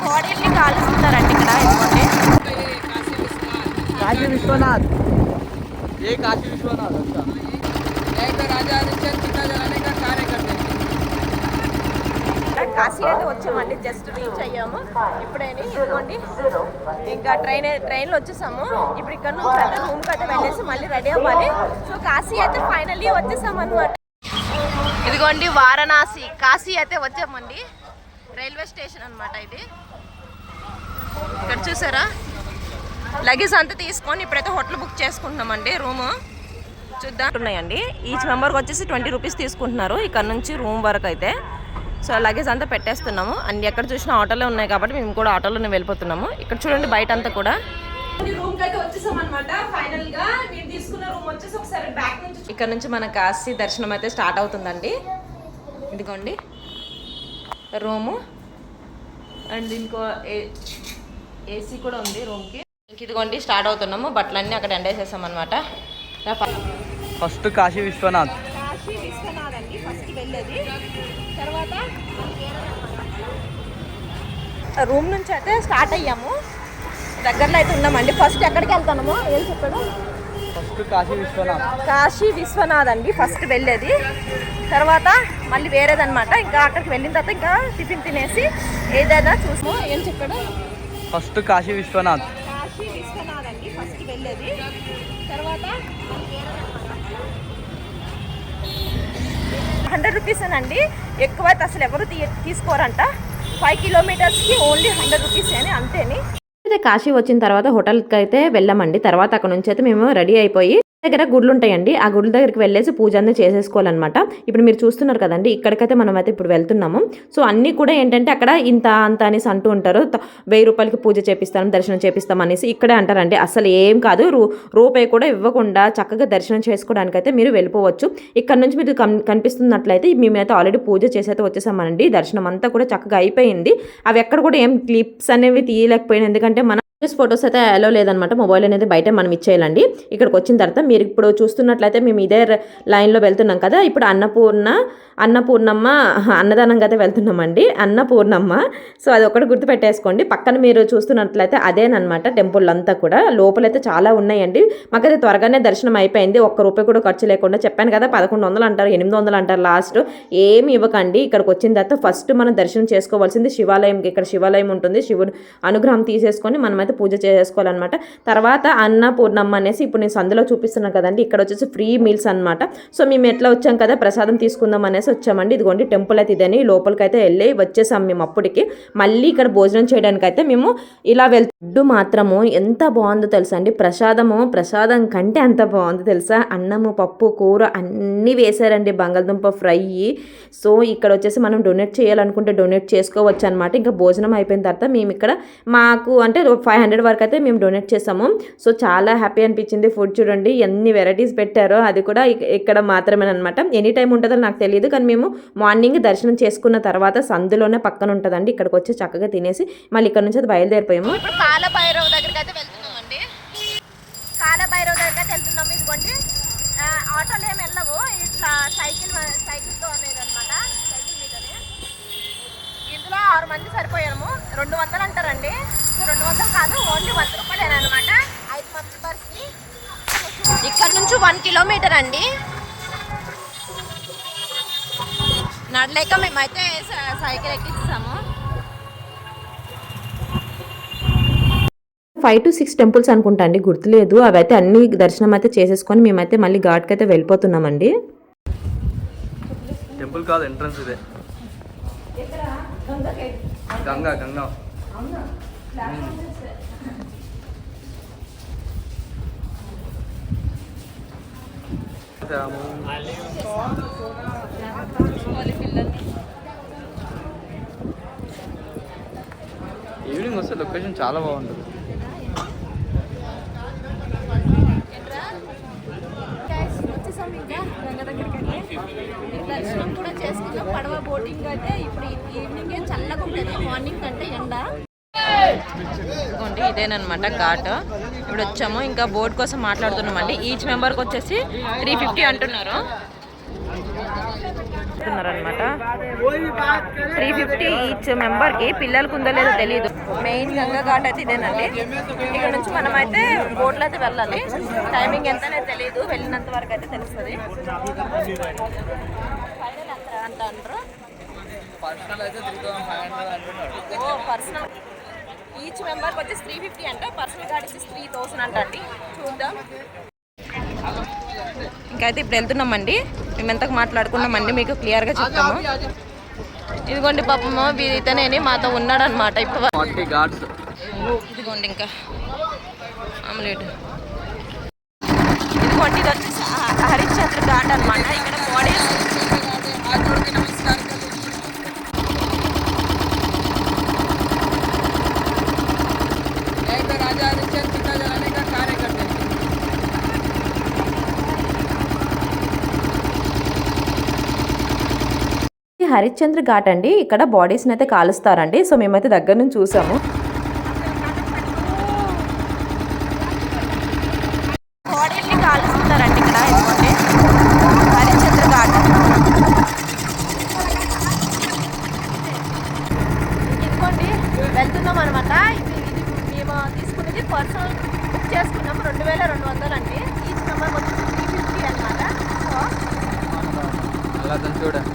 ఇక్కడ కాశీ విశ్వనాథ్. ఏ కాశీ విశ్వనాథ్ కాశీ అయితే వచ్చామండి జస్ట్ రీచ్ అయ్యాము. ఇప్పుడైనా ఇదిగోండి ఇంకా ట్రైన్ ట్రైన్లో వచ్చేసాము. ఇప్పుడు ఇక్కడ నుంచి అయితే రూమ్కి వెళ్ళేసి మళ్ళీ రెడీ అవ్వాలి. సో కాశీ అయితే ఫైనల్లీ వచ్చేసాం అనమాట ఇదిగోండి వారణాసి. కాశీ అయితే వచ్చామండి. రైల్వే స్టేషన్ అన్నమాట ఇది. ఇక్కడ చూసారా? లగేజ్ అంతా తీసుకొని ఇప్పుడైతే హోటల్ బుక్ చేసుకుంటున్నామండి రూమ్. చూద్దాం. ఉన్నాయండి. ఈచ్ మెంబర్కి వచ్చేసి ట్వంటీ రూపీస్ తీసుకుంటున్నారు ఇక్కడ నుంచి రూమ్ వరకు అయితే. సో లగేజ్ అంతా పెట్టేస్తున్నాము. అండ్ ఎక్కడ చూసినా ఆటోలో ఉన్నాయి కాబట్టి మేము కూడా ఆటోలోనే వెళ్ళిపోతున్నాము. ఇక్కడ చూడండి బయట అంతా కూడా అనమాట ఇక్కడ నుంచి మన కాశీ దర్శనం అయితే స్టార్ట్ అవుతుందండి. ఇదిగోండి. రూము. అండ్ ఇంకో ఏసీ కూడా ఉంది రూమ్కి. ఇదిగోండి స్టార్ట్ అవుతున్నాము. బట్టలన్నీ అక్కడ ఎండేసేసాం అనమాట ఫస్ట్ కాశీ విశ్వనాథ్. కాశీ విశ్వనాథ్ అండి ఫస్ట్ వెళ్ళేది. తర్వాత రూమ్ నుంచి అయితే స్టార్ట్ అయ్యాము. దగ్గరలో అయితే ఉన్నామండి. ఫస్ట్ ఎక్కడికి వెళ్తున్నాము? ఏం చెప్పాడు ఫస్ట్ కాశీ విశ్వనాథ్. కాశీ విశ్వనాథ్ అండి ఫస్ట్ వెళ్ళేది. తర్వాత మళ్ళీ వేరేదనమాట ఇంకా అక్కడికి వెళ్ళిన తర్వాత ఇంకా టిఫిన్ తినేసి ఏదైనా చూసాము ఏం చెప్పాడు? ఫస్ట్ కాశీ విశ్వనాథ్. కాశీ విశ్వనాథ్ అండి ఫస్ట్ వెళ్ళేది. తర్వాత హండ్రెడ్ రూపీస్ అండి ఎక్కువ అయితే అసలు ఎవరు తీసుకోరంట. ఫైవ్ కిలోమీటర్స్కి ఓన్లీ హండ్రెడ్ రూపీస్ అని అంతేని. అయితే కాశీ వచ్చిన తర్వాత హోటల్కి అయితే వెళ్ళామండి. తర్వాత అక్కడ నుంచి అయితే మేము రెడీ అయిపోయి దగ్గర గుడ్లు ఉంటాయండి ఆ గుడ్ల దగ్గరికి వెళ్ళేసి పూజ అనేది చేసేసుకోవాలన్నమాట. ఇప్పుడు మీరు చూస్తున్నారు కదండి ఇక్కడికైతే మనం అయితే ఇప్పుడు వెళ్తున్నాము. సో అన్నీ కూడా ఏంటంటే అక్కడ ఇంత అంత అనేసి అంటూ ఉంటారు. వెయ్యి రూపాయలకి పూజ చేపిస్తాం దర్శనం చేపిస్తాం అనేసి ఇక్కడే అంటారండి. అసలు ఏం కాదు. రూ రూపాయి కూడా ఇవ్వకుండా చక్కగా దర్శనం చేసుకోవడానికి అయితే మీరు వెళ్ళిపోవచ్చు. ఇక్కడ నుంచి మీరు కనిపిస్తున్నట్లయితే మేమైతే ఆల్రెడీ పూజ చేసైతే వచ్చేసామనండి దర్శనం అంతా కూడా చక్కగా అయిపోయింది. అవి ఎక్కడ కూడా ఏం క్లిప్స్ అనేవి తీయలేకపోయాను ఎందుకంటే మన ఫొటోస్ అయితే అలో లేదనమాట మొబైల్ అనేది బయట మనం ఇచ్చేయాలండి. ఇక్కడికి వచ్చిన తర్వాత మీరు ఇప్పుడు చూస్తున్నట్లయితే మేము ఇదే లైన్లో వెళ్తున్నాం కదా. ఇప్పుడు అన్నపూర్ణ అన్నపూర్ణమ్మ అన్నదానంగా అయితే వెళ్తున్నామండి. అన్నపూర్ణమ్మ. సో అది ఒకటి గుర్తుపెట్టేసుకోండి. పక్కన మీరు చూస్తున్నట్లయితే అదేనమాట టెంపుల్ అంతా కూడా. లోపలైతే చాలా ఉన్నాయండి. మాకైతే త్వరగానే దర్శనం అయిపోయింది. ఒక్క రూపాయి కూడా ఖర్చు లేకుండా చెప్పాను కదా పదకొండు వందలు అంటారు ఎనిమిది వందలు అంటారు లాస్ట్. ఏమి ఇవ్వకండి. ఇక్కడికి వచ్చిన తర్వాత ఫస్ట్ మనం దర్శనం చేసుకోవాల్సింది శివాలయం. ఇక్కడ శివాలయం ఉంటుంది. శివుడు అనుగ్రహం తీసేసుకొని మనమైతే పూజ చేసుకోవాలన్నమాట. తర్వాత అన్నపూర్ణమ్మ అనేసి ఇప్పుడు నేను సందులో చూపిస్తున్నాను కదండి. ఇక్కడ వచ్చేసి ఫ్రీ మీల్స్ అన్నమాట. సో మేము ఎట్లా వచ్చాం కదా ప్రసాదం తీసుకుందాం అనేసి వచ్చామండి ఇదిగోండి టెంపుల్ అయితే ఇదని లోపలికి అయితే వెళ్ళి వచ్చేసాం మేము అప్పటికి. మళ్ళీ ఇక్కడ భోజనం చేయడానికి అయితే మేము ఇలా వెళ్తూ ఫుడ్ మాత్రము ఎంత బాగుందో తెలుసా అండి. ప్రసాదము ప్రసాదం కంటే అంత బాగుందో తెలుసా. అన్నము పప్పు కూర అన్నీ వేశారండి బంగాళదుంప ఫ్రై. సో ఇక్కడ వచ్చేసి మనం డొనేట్ చేయాలనుకుంటే డొనేట్ చేసుకోవచ్చు అనమాట ఇంకా భోజనం అయిపోయిన తర్వాత మేము ఇక్కడ మాకు అంటే ఫైవ్ హండ్రెడ్ వరకు అయితే మేము డొనేట్ చేసాము. సో చాలా హ్యాపీ అనిపించింది ఫుడ్ చూడండి. ఎన్ని వెరైటీస్ పెట్టారో అది కూడా ఇక్కడ మాత్రమే అనమాట ఎనీ టైం ఉంటుందో నాకు తెలియదు. కానీ మేము మార్నింగ్ దర్శనం చేసుకున్న తర్వాత సందులోనే పక్కన ఉంటుందండి ఇక్కడికి వచ్చి చక్కగా తినేసి మళ్ళీ ఇక్కడ నుంచి అది బయలుదేరిపోయాము. ఇప్పుడు దగ్గరికి అయితే వెళ్తున్నామండి. కాలభైరవ్ దగ్గరికి అయితే వెళ్తున్నాము. ఇదిగోండి. ఆటోలు ఏమి వెళ్ళవు. ఇట్లా సైకిల్ సైకిల్తో అనేది అనమాట సైకిల్ మీదనే. ఇందులో ఆరు మంది సరిపోయాము. రెండు వందలు అంటారండి. రెండు వందలు కాదు ఓన్లీ వంద రూపాయలు అనమాట ఐదు మెంబర్స్కి. ఇక్కడ నుంచి వన్ కిలోమీటర్ అండి. నడలేక మేమైతే సైకిల్ ఎక్కిస్తాము ఫైవ్ టు సిక్స్ టెంపుల్స్ అనుకుంటా అండి గుర్తులేదు. అవి అయితే అన్ని దర్శనం అయితే చేసేసుకొని మేమైతే మళ్ళీ ఘాట్కి అయితే వెళ్ళిపోతున్నామండి. టెంపుల్ కాదు ఎంట్రన్స్ ఇదే. గంగా గంగా. ఈవినింగ్ వస్తే లొకేషన్ చాలా బాగుంటుంది. కూడా చేసుకున్నాం. పడవ బోటింగ్ అయితే ఇప్పుడు ఈవినింగ్ చల్లగా ఉంటుంది మార్నింగ్ కంటే ఎండ. ఇదిగోండి ఇదేనమాట ఘాట్. ఇప్పుడు వచ్చాము ఇంకా బోట్ కోసం మాట్లాడుతున్నామండి. ఈచ్ మెంబర్కి వచ్చేసి త్రీ ఫిఫ్టీ అంటున్నారు. అనమాట త్రీ ఫిఫ్టీ ఈచ్ మెంబర్కి పిల్లలకు ఉందో లేదో తెలియదు మెయిన్ గంగా ఘాట్ అయితే ఇదేనండి. ఇక్కడ నుంచి మనం అయితే బోట్లో అయితే వెళ్ళాలి. టైమింగ్ ఎంత అనేది తెలియదు వెళ్ళినంత వరకు అయితే తెలుస్తుంది. ఎంత అంత అంటారు? పర్సనల్ ఈచ్ మెంబర్కి వచ్చేసి త్రీ ఫిఫ్టీ అంట. పర్సనల్ కార్డ్ వచ్చేసి త్రీ థౌసండ్ అంట అండి. చూద్దాం. ఇంకైతే ఇప్పుడు వెళ్తున్నామండి. మేము ఎంతకు మాట్లాడుకున్నామండి మీకు క్లియర్గా చెప్తాము. ఇదిగోండి పాపము ఇతనేని మాతో ఉన్నాడు అనమాట ఇదిగోండి ఇంకా. ఆమ్లెట్. ఇదిగోండి ఇది వచ్చేసి హరిశ్చంద్ర ఘాట్ అనమాట ఇక్కడ బాడీ హరిశ్చంద్ర ఘాట్ అండి. ఇక్కడ బాడీస్ని అయితే కాలుస్తారండి. సో మేమైతే దగ్గర నుంచి చూసాము. కాలుస్తారండి ఇక్కడ హరిశ్చంద్ర ఘాట్. ఇదిగోండి వెళ్తున్నాం అనమాట ఇది మేము తీసుకునేది పర్సనల్ బుక్ చేసుకున్నాము రెండు వేల రెండు వందలు అండి. ఈచ్ మెంబర్ వచ్చేసి త్రీ ఫిఫ్టీ అనమాట సో అలా అతను చూడండి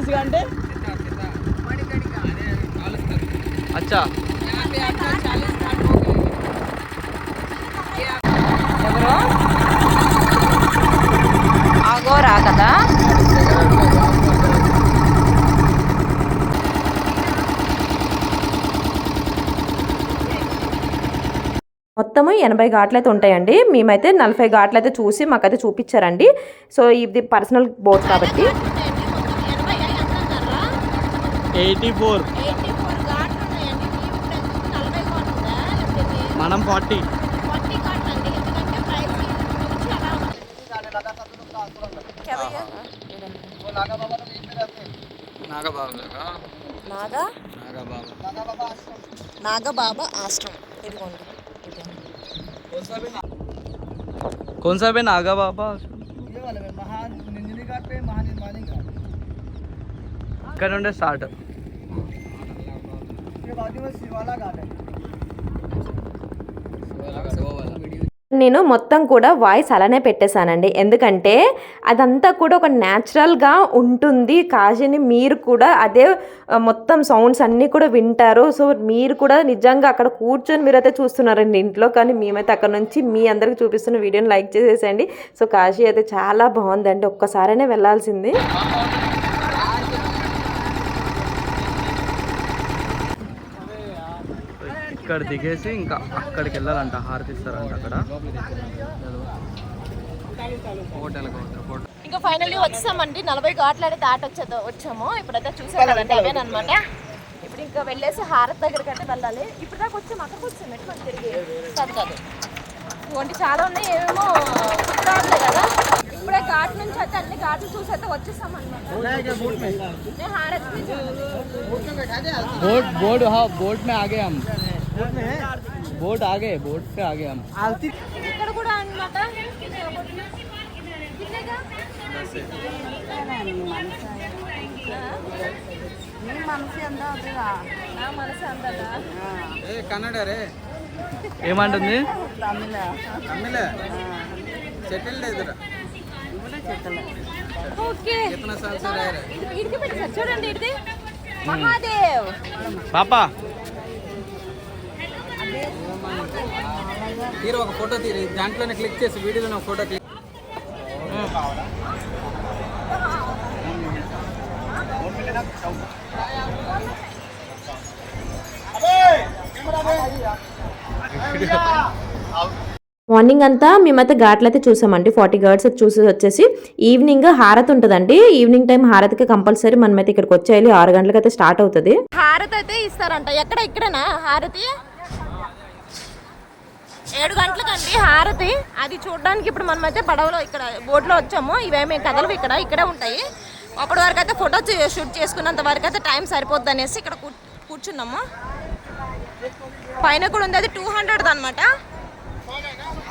యూస్ అంటే? అచ్చా. కదా. మొత్తము ఎనభై ఘాట్లయితే ఉంటాయండి. మేమైతే నలభై ఘాట్లయితే చూసి మాకైతే చూపించారండి. సో ఇది పర్సనల్ బోట్ కాబట్టి. Eighty four. మనం ఫార్టీ. నాగబాబా. ఆశ్రమం. ఇదిగోండి. కొన్సాబే నాగబాబా ఆశ్రమం. ఇక్కడ నుండే స్టార్ట్. నేను మొత్తం కూడా వాయిస్ అలానే పెట్టేశానండి. ఎందుకంటే అదంతా కూడా ఒక న్యాచురల్గా ఉంటుంది. కాజీని మీరు కూడా అదే మొత్తం సౌండ్స్ అన్నీ కూడా వింటారు. సో మీరు కూడా నిజంగా అక్కడ కూర్చొని మీరైతే చూస్తున్నారండి ఇంట్లో. కానీ మేమైతే అక్కడ నుంచి మీ అందరికి చూపిస్తున్న వీడియోని లైక్ చేసేసండి సో కాశీ అయితే చాలా బాగుందండి. ఒక్కసారైనా వెళ్ళాల్సింది. ఇక్కడ దిగేసి ఇంకా అక్కడికి వెళ్ళాలంట హారతి ఇస్తారంట అక్కడ హోటల్ హోటల్ ఇంకా ఫైనల్లీ వచ్చామండి నలభై ఘాట్లు అయితే దాటి వచ్చేది వచ్చాము ఇప్పుడైతే చూసాం కదండి అవేనమాట ఇప్పుడు ఇంకా వెళ్ళేసి హారత్ దగ్గరికి అయితే వెళ్ళాలి ఇప్పుడు దాకా వచ్చాము అక్కడికి వచ్చాము ఎట్లా తిరిగి కాదు కాదు ఇటువంటి చాలా ఉన్నాయి ఏమేమో గుర్తురావట్లేదు కదా ఇప్పుడే ఘాట్ నుంచి అయితే అన్ని ఘాట్లు చూసి అయితే వచ్చేసాం అనమాట నేను హారత్ నుంచి बोट बोट हाँ बोट में आ गए हम बोट आ गए बोट पे आ गए हम ఇక్కడ కూడా అనమాట మనసు అందదా కన్నడ రే ఏమంటుంది తమిళ సెటిల్ లేదు ఓకే कितना साल से रह रहे ఇది ఇడికి పెట్టేసారు చూడండి ఇది మహాదేవ్ పాపా తీరు ఒక ఫోటో తీరు. దాంట్లోనే క్లిక్ చేసి వీడియోలో ఒక ఫోటో క్లిక్ మార్నింగ్ అంతా మేమైతే ఘాట్లు అయితే చూసామండి. ఫార్టీ గర్డ్స్ చూసి వచ్చేసి ఈవినింగ్ హారతి ఉంటుందండి. ఈవినింగ్ టైం హారతికి కంపల్సరీ మనమైతే ఇక్కడికి వచ్చేయాలి. ఆరు గంటలకు అయితే స్టార్ట్ అవుతుంది. హారతి అయితే ఇస్తారంట. ఎక్కడ? ఇక్కడనా హారతి? ఏడు గంటలకండి హారతి. అది చూడడానికి ఇప్పుడు మనం అయితే పడవలో ఇక్కడ బోట్లో వచ్చాము. ఇవేమి కథలు ఇక్కడ ఇక్కడే ఉంటాయి. అప్పటి వరకు అయితే ఫోటో షూట్ చేసుకున్నంత వరకు అయితే టైం సరిపోద్ది అనేసి ఇక్కడ కూర్చున్నాము. పైన కూడా ఉంది అది టూ హండ్రెడ్ అనమాట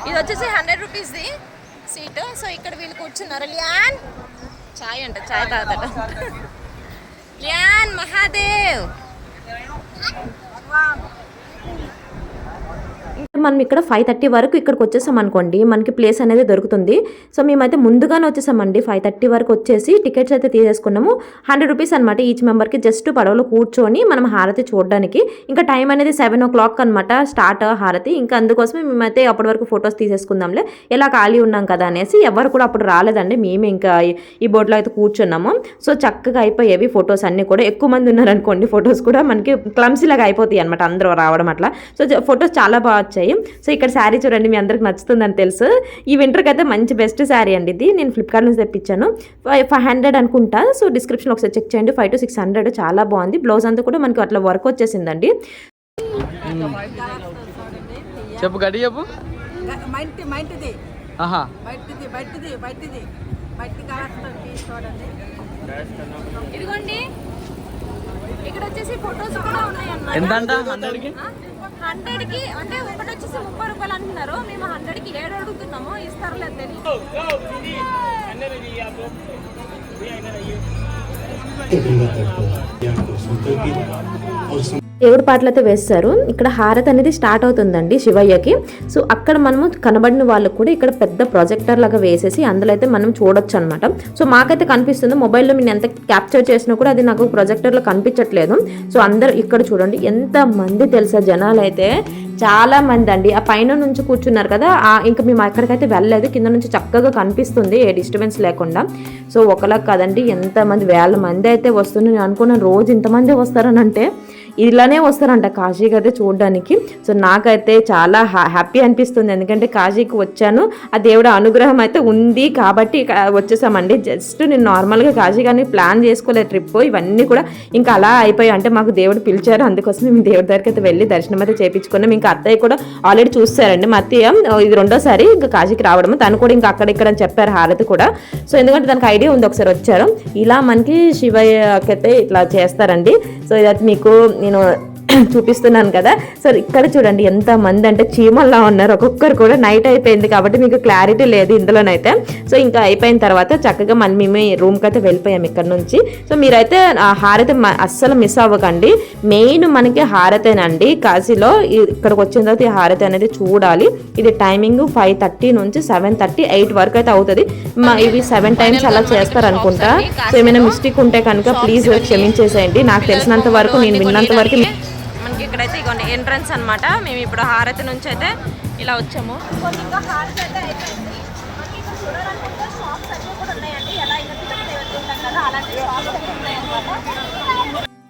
ఇది వచ్చేసి హండ్రెడ్ రూపీస్ది సీట్. సో ఇక్కడ వీళ్ళు కూర్చున్నారు. లియాన్! చాయ్ అంట చాయ్ తాగుతాడ. లియాన్ మహాదేవ్! మనం ఇక్కడ ఫైవ్ థర్టీ వరకు ఇక్కడికి వచ్చేసాం అనుకోండి మనకి ప్లేస్ అనేది దొరుకుతుంది. సో మేమైతే ముందుగానే వచ్చేసామండి. ఫైవ్ థర్టీ వరకు వచ్చేసి టికెట్స్ అయితే తీసేసుకున్నాము. హండ్రెడ్ రూపీస్ అనమాట ఈచ్ మెంబర్కి జస్ట్ పడవలో కూర్చొని మనం హారతి చూడడానికి. ఇంకా టైం అనేది సెవెన్ ఓ క్లాక్ అనమాట స్టార్ట్ హారతి. ఇంకా అందుకోసమే మేమైతే అప్పటి వరకు ఫొటోస్ తీసేసుకుందాంలే. ఎలా ఖాళీ ఉన్నాం కదా అనేసి ఎవరు కూడా అప్పుడు రాలేదండి. మేము ఇంకా ఈ- ఈ బోట్లో అయితే కూర్చున్నాము. సో చక్కగా అయిపోయేవి ఫొటోస్ అన్నీ కూడా. ఎక్కువ మంది ఉన్నారనుకోండి ఫొటోస్ కూడా మనకి క్లమ్సీ లాగా అయిపోతాయి అనమాట అందరూ రావడం అట్లా. సో ఫొటోస్ చాలా బాగా వచ్చాయి. సో ఇక్కడ శారీ చూడండి మీ అందరికి నచ్చుతుందని తెలుసు. ఈ వింటర్కి అయితే మంచి బెస్ట్ శారీ అండి ఇది. నేను ఫ్లిప్కార్ట్ నుంచి తెప్పించాను. ఫైవ్ హండ్రెడ్ అనుకుంటా. సో డిస్క్రిప్షన్ ఒకసారి చెక్ చేయండి. ఫైవ్ టు సిక్స్ హండ్రెడ్ చాలా బాగుంది. బ్లౌజ్ అంతా కూడా మనకి అట్లా వర్క్ వచ్చేసిందండి. చెప్పు గడి చెప్పు. ఇదిగోండి. ఇక్కడ వచ్చేసి ఫొటోస్ కూడా ఉన్నాయి అన్నమాట ఎంత అంట హండ్రెడ్కి హండ్రెడ్కి అంటే ఒకటి వచ్చేసి ముప్పై రూపాయలు అంటున్నారు మేము హండ్రెడ్కి ఏడు అడుగుతున్నాము ఇస్తారో లేదు తెలియదు దేవుడి పాటలు అయితే వేస్తారు. ఇక్కడ హారతి అనేది స్టార్ట్ అవుతుందండి శివయ్యకి. సో అక్కడ మనము కనబడిన వాళ్ళకు కూడా ఇక్కడ పెద్ద ప్రొజెక్టర్ లాగా వేసేసి అందులో అయితే మనం చూడొచ్చు అనమాట సో మాకైతే కనిపిస్తుంది మొబైల్లో నేను ఎంత క్యాప్చర్ చేసినా కూడా అది నాకు ప్రొజెక్టర్లో కనిపించట్లేదు. సో అందరు ఇక్కడ చూడండి ఎంత మంది తెలుసా జనాలు అయితే చాలా మంది అండి. ఆ పైన నుంచి కూర్చున్నారు కదా ఇంకా మేము ఎక్కడికైతే వెళ్ళలేదు కింద నుంచి చక్కగా కనిపిస్తుంది ఏ డిస్టర్బెన్స్ లేకుండా. సో ఒకలా కాదండి ఎంతమంది వేల మంది అయితే వస్తుంది నేను అనుకున్నాను రోజు ఇంతమంది వస్తారని అంటే ఇలానే వస్తారంట కాశీకి అయితే చూడడానికి. సో నాకైతే చాలా హ్యా- హ్యాపీ అనిపిస్తుంది. ఎందుకంటే కాశీకి వచ్చాను. ఆ దేవుడు అనుగ్రహం అయితే ఉంది కాబట్టి వచ్చేసామండి. జస్ట్ నేను నార్మల్గా కాశీ కానీ ప్లాన్ చేసుకోలేదు ట్రిప్. ఇవన్నీ కూడా ఇంకా అలా అయిపోయాయి. అంటే మాకు దేవుడు పిలిచారు. అందుకోసం మేము దేవుడి దగ్గరికి అయితే వెళ్ళి దర్శనం అయితే చేయించుకున్నాం ఇంకా అత్తయ్య కూడా ఆల్రెడీ చూస్తారండి. మా అత్తయ్య ఇది రెండోసారి ఇంకా కాశీకి రావడం తను కూడా ఇంకా అక్కడ ఇక్కడ అని చెప్పారు హారతి కూడా. సో ఎందుకంటే దానికి ఐడియా ఉంది ఒకసారి వచ్చారు. ఇలా మనకి శివయ్యకైతే ఇట్లా చేస్తారండి. సో ఇదైతే మీకు నేను చూపిస్తున్నాను కదా. సో ఇక్కడ చూడండి ఎంత మంది అంటే చీమల్లా ఉన్నారు. ఒక్కొక్కరు కూడా నైట్ అయిపోయింది కాబట్టి మీకు క్లారిటీ లేదు ఇందులోనైతే. సో ఇంకా అయిపోయిన తర్వాత చక్కగా మనం మేమే రూమ్కి అయితే వెళ్ళిపోయాం ఇక్కడ నుంచి. సో మీరైతే ఆ హారతి అస్సలు మిస్ అవ్వకండి. మెయిన్ మనకి హారతేనండి. కాశీలో ఇక్కడికి వచ్చిన తర్వాత ఈ హారతి అనేది చూడాలి. ఇది టైమింగ్ ఫైవ్ థర్టీ నుంచి సెవెన్ థర్టీ ఎయిట్ వరకు అయితే అవుతుంది. ఇవి సెవెన్ టైమ్స్ అలా చేస్తారు అనుకుంటా సో ఏమైనా మిస్టేక్ ఉంటే కనుక ప్లీజ్ క్షమించేసేయండి. నాకు తెలిసినంత వరకు నేను విన్నంత వరకు ఇక్కడైతే ఇగోండి ఎంట్రన్స్ అన్నమాట. మేము ఇప్పుడు హారతి నుంచి అయితే ఇలా వచ్చాము. షాప్స్ అన్నీ కూడా ఉన్నాయండి. ఎలా ఇంకా తిరుపతి వెళ్తుంటాం కదా అలాంటి షాప్స్ అన్నీ ఉన్నాయన్నమాట.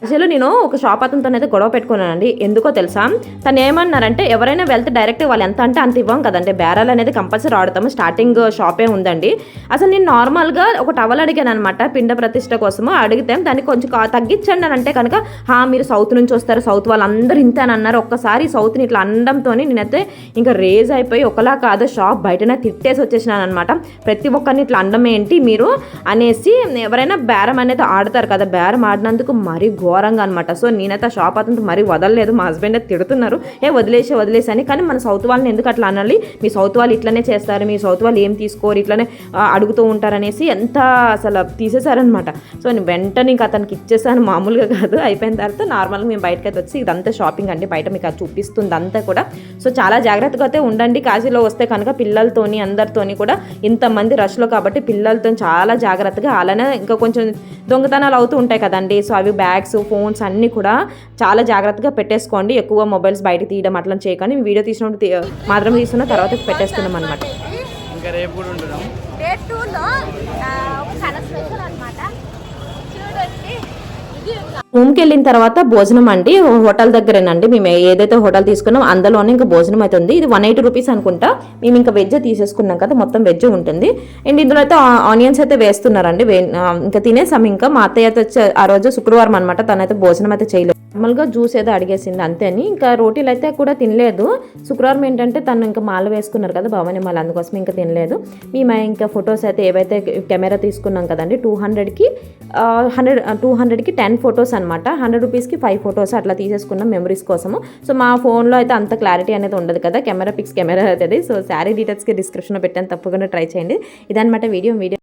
అసలు నేను ఒక షాప్ అతనితో అయితే గొడవ పెట్టుకున్నానండి. ఎందుకో తెలుసా? తను ఏమన్నారంటే ఎవరైనా వెళ్తే డైరెక్ట్ వాళ్ళు ఎంత అంటే అంత ఇవ్వం కదండి. బేరాలు అనేది కంపల్సరీ ఆడతాము. స్టార్టింగ్ షాపే ఉందండి. అసలు నేను నార్మల్గా ఒక టవల్ అడిగాను అనమాట పిండ ప్రతిష్ట కోసము. అడిగితే దాన్ని కొంచెం కా- తగ్గించండి అని అంటే కనుక హా మీరు సౌత్ నుంచి వస్తారు. సౌత్ వాళ్ళందరూ ఇంతే అని అన్నారు. ఒక్కసారి సౌత్ని ఇట్లా అనడంతో నేనైతే ఇంకా రేజ్ అయిపోయి ఒకలా కాదు షాప్ బయటనే తిట్టేసి వచ్చేసినాను అనమాట ప్రతి ఒక్కరిని ఇట్లా అండం ఏంటి మీరు అనేసి ఎవరైనా బేరం అనేది ఆడతారు కదా బేరం ఆడినందుకు మరీ ఘోరంగా అనమాట సో నేనైతే ఆ షాప్ అతను మరీ వదలలేదు. మా హస్బెండ్ అయితే తిడుతున్నారు. ఏ వదిలేసి వదిలేసి అని. కానీ మన సౌత్ వాళ్ళని ఎందుకు అట్లా అనాలి? మీ సౌత్ వాళ్ళు ఇట్లనే చేస్తారు. మీ సౌత్ వాళ్ళు ఏం తీసుకోరు? ఇట్లనే అడుగుతూ ఉంటారనేసి ఎంత అసలు తీసేశారనమాట సో నేను వెంటనే ఇంకా అతనికి ఇచ్చేసాను. మామూలుగా కాదు. అయిపోయిన తర్వాత నార్మల్గా మేము బయటకు అయితే వచ్చి ఇదంతా షాపింగ్ అండి. బయట మీకు అది చూపిస్తుంది అంతా కూడా. సో చాలా జాగ్రత్తగా అయితే ఉండండి. కాశీలో వస్తే కనుక పిల్లలతోని అందరితోని కూడా ఇంతమంది రష్లో కాబట్టి పిల్లలతో చాలా జాగ్రత్తగా. అలానే ఇంకా కొంచెం దొంగతనాలు అవుతూ ఉంటాయి కదండి. సో అవి బ్యాగ్స్ ఫోన్స్ అన్నీ కూడా చాలా జాగ్రత్తగా పెట్టేసుకోండి. ఎక్కువ మొబైల్స్ బయట తీయడం అట్లా చేయకండి. వీడియో తీసినప్పుడు మాత్రం తీసుకున్న తర్వాత పెట్టేస్తున్నాం అనమాట ఇంకా రేపు కూడా ఉంటున్నాం డే టూలో ఒక చాలా స్పెషల్ అన్నమాట చూడండి ఇది రూమ్కి వెళ్ళిన తర్వాత భోజనం అండి హోటల్ దగ్గరేనండి. మేము ఏదైతే హోటల్ తీసుకున్నాం అందులోనే ఇంకా భోజనం అయితే ఉంది ఇది వన్ ఎయిటీ రూపీస్ అనుకుంటా. మేము ఇంకా వెజ్ తీసేసుకున్నాం కదా మొత్తం వెజ్ ఉంటుంది. అండ్ ఇందులో అయితే ఆనియన్స్ అయితే వేస్తున్నారండి. ఇంకా తినేసాం. ఇంకా మా అత్తయ్య అయితే ఆ రోజు శుక్రవారం అనమాట తనైతే భోజనం అయితే చేయలేదు. నార్మల్గా జ్యూస్ ఏదో అడిగేసింది అంతే అని. ఇంకా రోటీలు అయితే కూడా తినలేదు. శుక్రవారం ఏంటంటే తను ఇంకా మాల వేసుకున్నారు కదా భవాని మాల అందుకోసం ఇంకా తినలేదు. మేము ఇంకా ఫొటోస్ అయితే ఏవైతే కెమెరా తీసుకున్నాం కదండి టూ హండ్రెడ్కి హండ్రెడ్ టూ హండ్రెడ్కి టెన్ ఫొటోస్ అనమాట హండ్రెడ్ రూపీస్కి ఫైవ్ ఫొటోస్ అట్లా తీసేసుకున్నాం మెమరీస్ కోసము. సో మా ఫోన్లో అయితే అంత క్లారిటీ అనేది ఉండదు కదా కెమెరా పిక్స్ కెమెరా అవుతుంది సో శారీ డీటెయిల్స్కి డిస్క్రిప్షన్లో పెట్టాను తప్పకుండా ట్రై చేయండి. ఇదనమాట వీడియో వీడియో